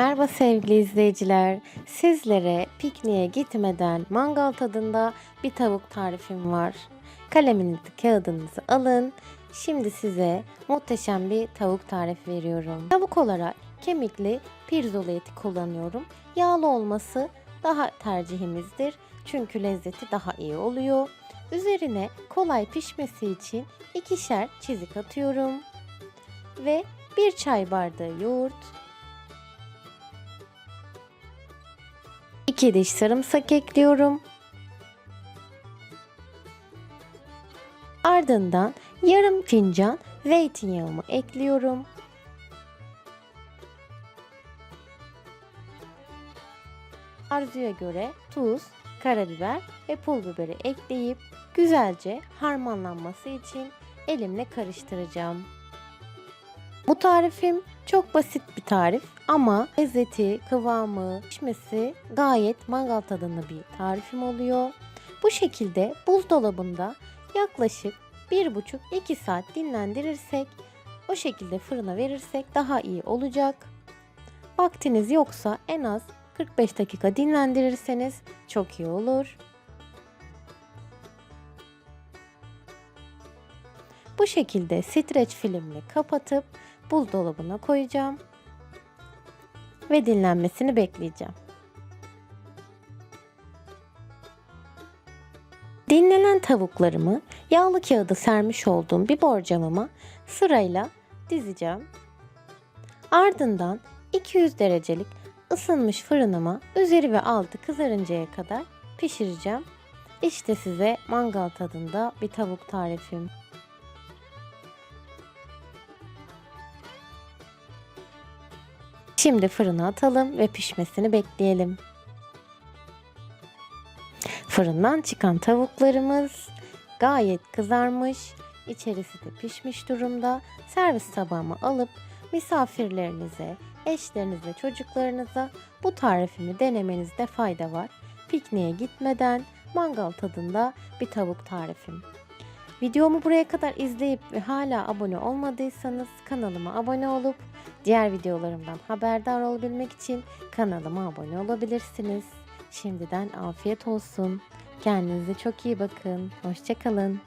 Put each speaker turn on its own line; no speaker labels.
Merhaba sevgili izleyiciler. Sizlere pikniğe gitmeden mangal tadında bir tavuk tarifim var. Kaleminizi, kağıdınızı alın. Şimdi size muhteşem bir tavuk tarifi veriyorum. Tavuk olarak kemikli pirzola eti kullanıyorum. Yağlı olması daha tercihimizdir. Çünkü lezzeti daha iyi oluyor. Üzerine kolay pişmesi için ikişer çizik atıyorum. Ve bir çay bardağı yoğurt, 2 diş sarımsak ekliyorum. Ardından yarım fincan zeytinyağımı ekliyorum. Arzuya göre tuz, karabiber ve pul biberi ekleyip güzelce harmanlanması için elimle karıştıracağım. Bu tarifim çok basit bir tarif ama lezzeti, kıvamı, pişmesi gayet mangal tadında bir tarifim oluyor. Bu şekilde buzdolabında yaklaşık 1,5-2 saat dinlendirirsek o şekilde fırına verirsek daha iyi olacak. Vaktiniz yoksa en az 45 dakika dinlendirirseniz çok iyi olur. Bu şekilde streç filmle kapatıp buzdolabına koyacağım ve dinlenmesini bekleyeceğim. Dinlenen tavuklarımı yağlı kağıda sermiş olduğum bir borcamıma sırayla dizeceğim. Ardından 200 derecelik ısınmış fırınıma üzeri ve altı kızarıncaya kadar pişireceğim. İşte size mangal tadında bir tavuk tarifim. Şimdi fırına atalım ve pişmesini bekleyelim. Fırından çıkan tavuklarımız gayet kızarmış, içerisi de pişmiş durumda. Servis tabağıma alıp misafirlerinize, eşlerinize, çocuklarınıza bu tarifimi denemenizde fayda var. Pikniğe gitmeden mangal tadında bir tavuk tarifim. Videomu buraya kadar izleyip ve hala abone olmadıysanız kanalıma abone olup diğer videolarımdan haberdar olabilmek için kanalıma abone olabilirsiniz. Şimdiden afiyet olsun. Kendinize çok iyi bakın. Hoşçakalın.